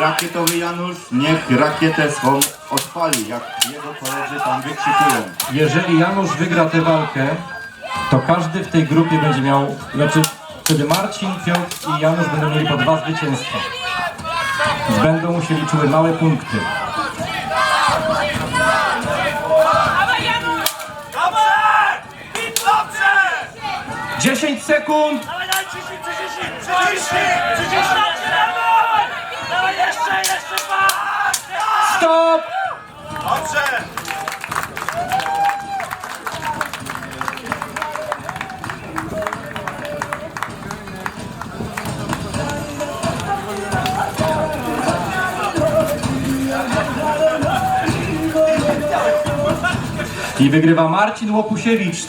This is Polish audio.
Rakietowy Janusz niech rakietę swą odpali, jak jego koledzy tam wykrzykują. Jeżeli Janusz wygra tę walkę, to każdy w tej grupie będzie miał, znaczy wtedy Marcin, Piotr i Janusz będą mieli po dwa zwycięstwa. Będą mu się liczyły małe punkty. Dziesięć sekund! 10, 10, 10, 10, 10, 10. Stop! Dobrze! I wygrywa Marcin Łopusiewicz.